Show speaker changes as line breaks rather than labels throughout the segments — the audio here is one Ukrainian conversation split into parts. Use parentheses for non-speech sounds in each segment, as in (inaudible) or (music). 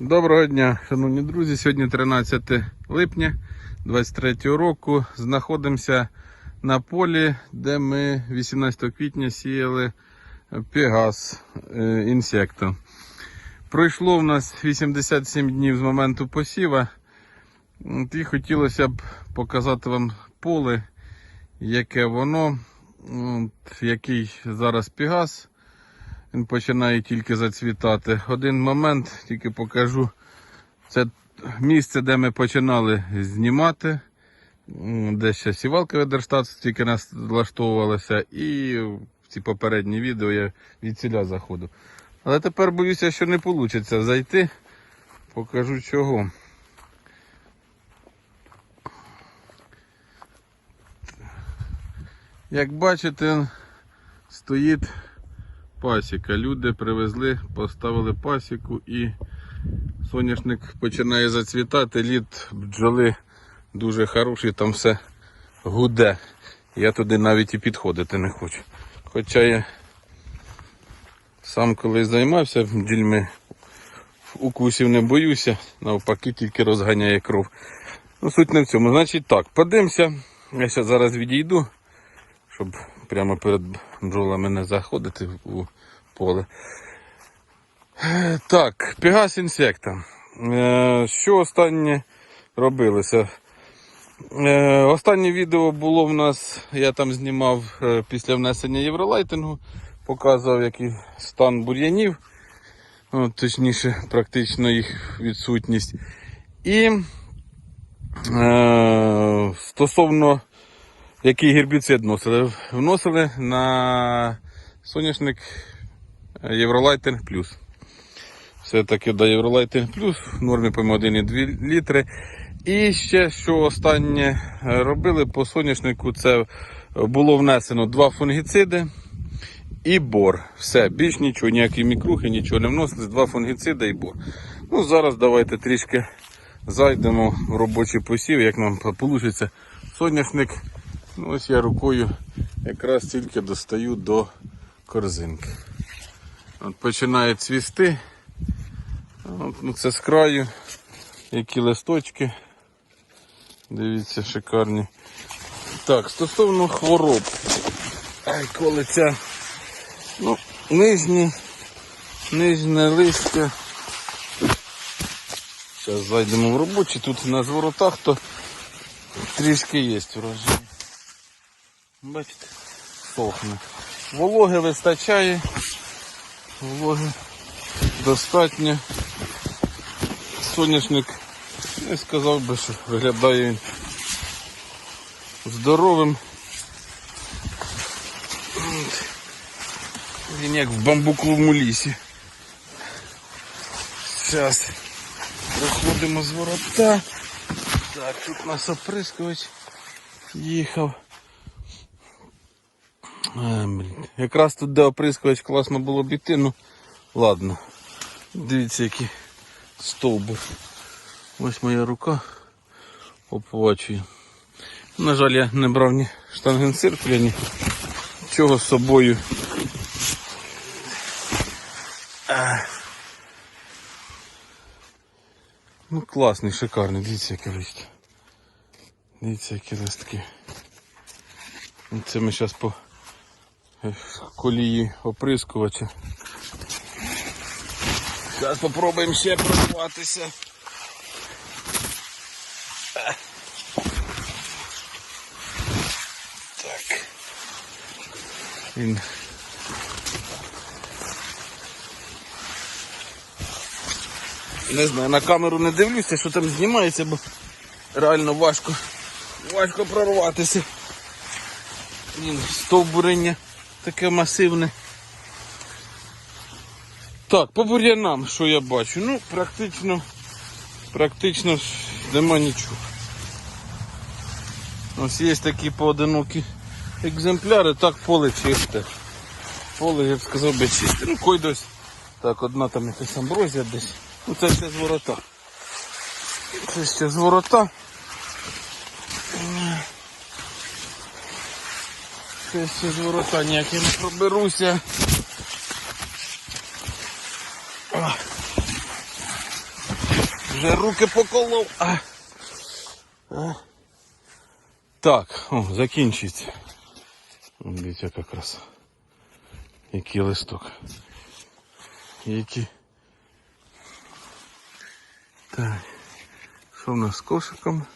Доброго дня, шановні друзі. Сьогодні 13 липня 23 року. Знаходимося на полі, де ми 18 квітня сіяли пегас е, інсекту. Пройшло в нас 87 днів з моменту посіва. І хотілося б показати вам поле, яке воно, який зараз пегас. Він починає тільки зацвітати. Один момент, тільки покажу. Це місце, де ми починали знімати. Де ще сівалка Ведерштат тільки нас влаштовувалася. І в ці попередні відео я від ціля заходу. Але тепер боюся, що не вийде зайти. Покажу чого. Як бачите, стоїть пасіка. Люди привезли, поставили пасіку і соняшник починає зацвітати. Лід бджоли дуже хороший, там все гуде. Я туди навіть і підходити не хочу. Хоча я сам колись займався бджільми, укусів не боюся, навпаки, тільки розганяє кров. Ну, суть не в цьому. Значить так, подивимося. Я зараз відійду, щоб прямо перед бджолами не заходити у поле. Е, Так, пегас інсекта. Е, Що останнє робилося? Е, Останнє відео було в нас, я там знімав після внесення євролайтингу, показував який стан бур'янів, От, точніше, практично їх відсутність. І е, стосовно який гербіцид вносили, вносили на соняшник Євролайтинг Плюс. Все-таки до Євролайтинг Плюс в нормі по 1,2 літри. І ще що останнє е, робили по соняшнику, це було внесено два фунгіциди і бор. Все, більш нічого, ніякі мікрухи, нічого не вносили, два фунгіциди і бор. Ну, зараз давайте трішки зайдемо в робочий посів, як нам вийде соняшник. Ну, ось я рукою якраз тільки достаю до корзинки. От починає цвісти. От, ну, це з краю. Які листочки. Дивіться, шикарні. Так, стосовно хвороб. Ай, колиться. Ну, нижні, нижнє листя. Зараз зайдемо в робочі. Тут на зворотах то трішки є врожай. Бачите, сохне. Вологи вистачає. Вологи достатньо. Соняшник, не сказав би, що виглядає він здоровим. Він як в бамбуковому лісі. Зараз проходимо з ворота. Так, тут у нас оприскувач їхав. Якраз тут де оприскувач класно було б іти, ну ладно. Дивіться, який стовбур. Ось моя рука оплачує. На жаль, я не брав ні штангенциркуля, ні чого з собою. Ну класний, шикарний, дивіться, яке листя. Дивіться, які листки. Це ми зараз по колії оприскувача. Зараз спробуємо ще прорватися. Так. Він. Не знаю, на камеру не дивлюся, що там знімається, бо реально важко. Важко прорватися. Стовбурення таке масивне. Так, по бур'янам, що я бачу? Ну, практично, практично нема нічого. Ось є такі поодинокі екземпляри, так поле чисте. Поле, я б сказав би чисте. Ну, кой десь. Так, одна там якась амброзія десь. Ну це ще з ворота. Це ще з ворота. Ще з ворота ніяк я не проберуся. Вже руки поколов. А. А. Так, о, закінчується. Дивіться, яка краса. Який листок. Які. Так. Що в нас з кошиком?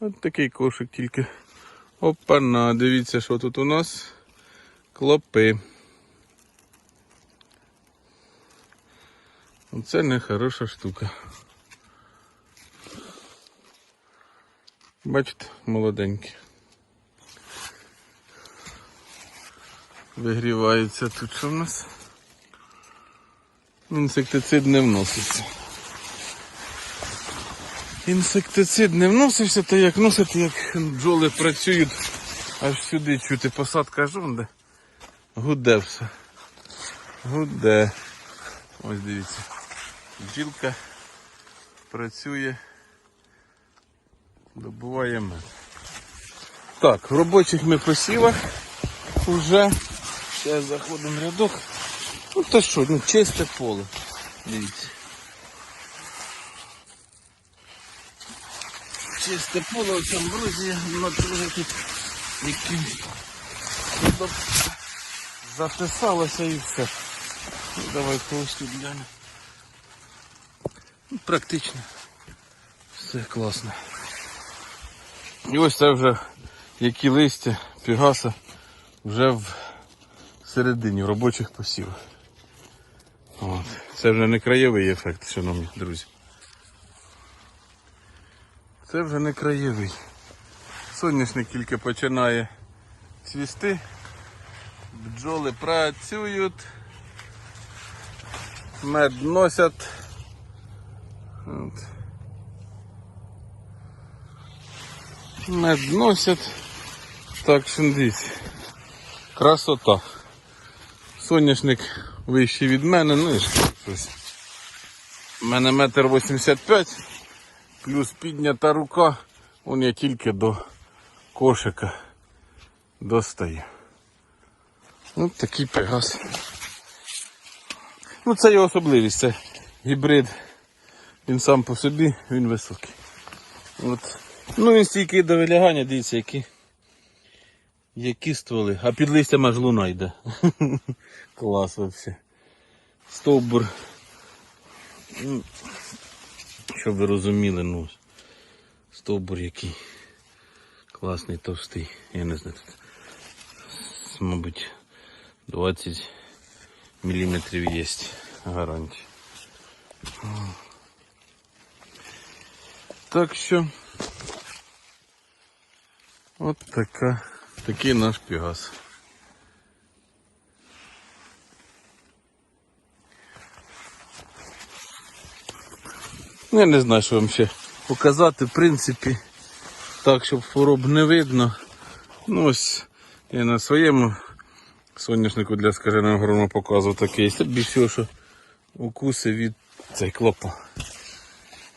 От такий кошик тільки. Опа-на, дивіться, що тут у нас. Клопи. Оце нехороша штука. Бачите, молоденькі. Вигрівається тут що в нас? Інсектицид не вноситься. Інсектицид не вносився, та як носити, як бджоли працюють, аж сюди чути посадка жонде. Гуде все. Гуде. Ось дивіться. Бджілка працює, добуває мед. Так, в робочих ми посівах вже. Зараз заходимо рядок. Ну то що, ну чисте поле. Дивіться. Чисте поле, амброзія на друге тут які затисалося і все. Ну, давай тут глянемо. Практично. Все класно. І ось це вже які листя пігаса вже в середині в робочих посівах. От. Це вже не краєвий ефект, шановні друзі. Це вже не краєвий. Соняшник тільки починає цвісти. Бджоли працюють. Мед носять. Мед носять. Так дивіться. Красота. Соняшник вищий від мене, ну і щось. У мене метр вісімдесят п'ять, плюс піднята рука, он я тільки до кошика достаю. Ось такий пегас. Ну це його особливість, це гібрид. Він сам по собі, він високий. От. Ну він стійкий до вилягання, дивіться, які. Які стволи. А під листям аж луна йде. (laughs) Клас вообще. Стовбур. Щоб ви розуміли, ну. Стовбур який. Класний, товстий. Я не знаю тут. Мабуть, 20 міліметрів є гарантія. Так що от така, такий наш пігас. Я не знаю, що вам ще показати, в принципі, так, щоб хвороб не видно. Ну ось я на своєму соняшнику для скаженого грома показував такий. Це більше що укуси від цей клопа.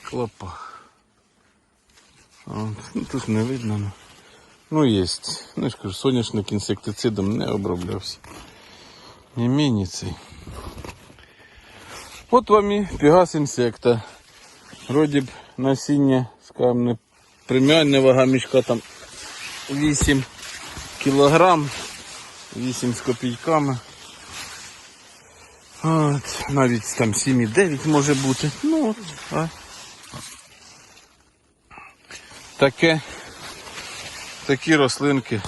Клопа. Ну, тут не видно. Ну, ну є. Ну, ж кажу, соняшник інсектицидом не оброблявся. Мій, цей. От вам і пігас інсекта. Вроді б насіння, скажімо, не преміальна вага мішка там 8 кілограм, 8 з копійками. От, навіть там 7,9 може бути. Ну а. Таке, такі рослинки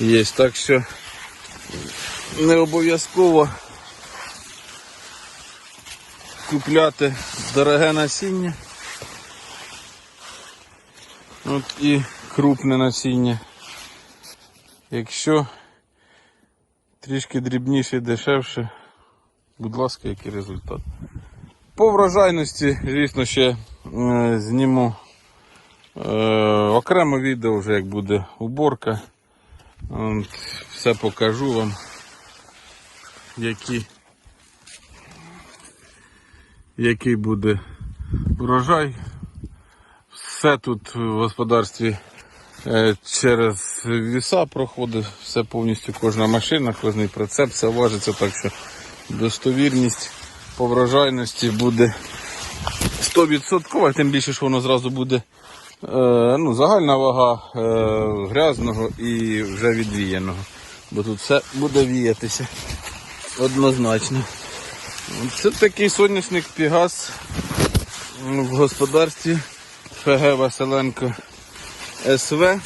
є. Так що не обов'язково купляти дороге насіння. От і крупне насіння. Якщо трішки дрібніше і дешевше, будь ласка, який результат. По врожайності, звісно, ще е, зніму е, окремо відео, вже як буде уборка. От, все покажу вам, які, який буде врожай. Все тут в господарстві е, через віса проходить, все повністю кожна машина, кожний прицеп, все важиться, так що достовірність по врожайності буде 100%, тим більше, що воно зразу буде е, ну, загальна вага е, грязного і вже відвіяного. Бо тут все буде віятися однозначно. Це такий соняшник Пігас в господарстві ФГ Василенко СВ.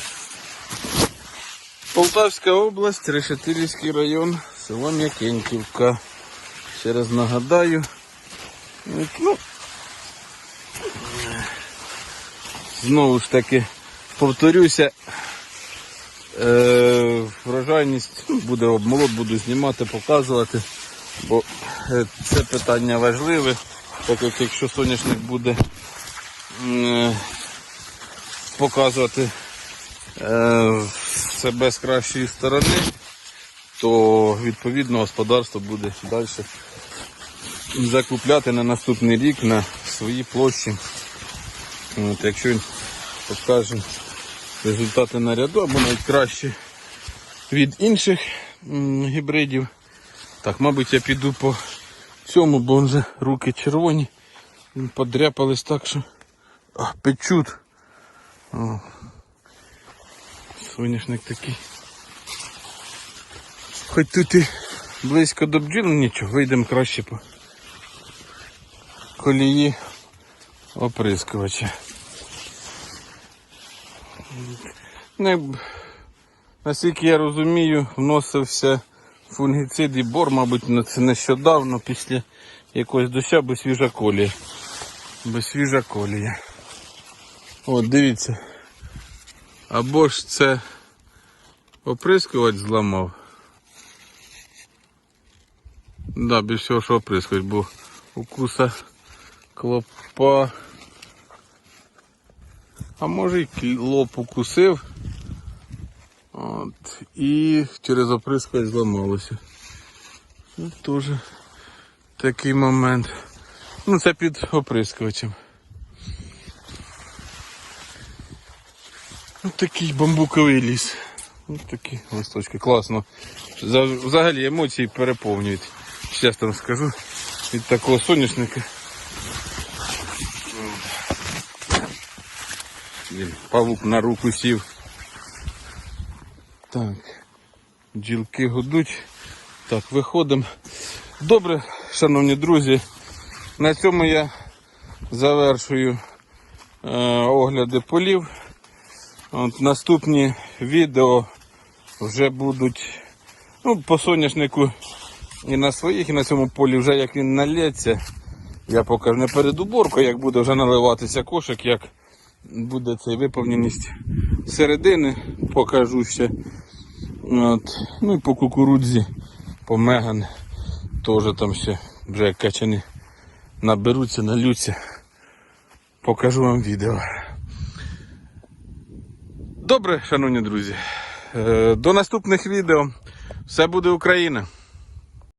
Полтавська область, Решетилівський район, село М'якеньківка. Ще раз нагадаю. Ну, знову ж таки, повторюся, е, врожайність ну, буде обмолот, буду знімати, показувати, це питання важливе, так як якщо соняшник буде е, показувати е, себе з кращої сторони, то відповідно господарство буде далі закупляти на наступний рік на свої площі. От, якщо він покаже результати на ряду або навіть краще від інших гібридів. Так, мабуть, я піду по цьому, бо вже руки червоні. Подряпались так, що а, печуть. О. Соняшник такий. Хоч тут і близько до бджіл, ну нічого, вийдемо краще по колії оприскувача. Не, наскільки я розумію, вносився фунгіцид і бор, мабуть, на це нещодавно після якогось доща, бо свіжа колія. Бо свіжа колія. От, дивіться. Або ж це оприскувач зламав. Да, без всього, що оприскувач, бо укуса клопа. А може і клоп укусив. От, і через оприскувач зламалося. Це теж такий момент. Ну, це під оприскувачем. Ось такий бамбуковий ліс. Ось такі листочки. Класно. Взагалі емоції переповнюють. Чесно вам скажу. Від такого соняшника. Павук на руку сів. Так. Бджілки гудуть. Так, виходимо. Добре, шановні друзі. На цьому я завершую е, огляди полів. От, наступні відео вже будуть ну, по соняшнику і на своїх, і на цьому полі вже як він налється. Я покажу не перед уборкою, як буде вже наливатися кошик, як буде цей виповненість середини, покажу ще. От. Ну і по кукурудзі, по меган теж там ще вже як качани наберуться, налються. Покажу вам відео. Добре, шановні друзі. Е, До наступних відео. Все буде Україна!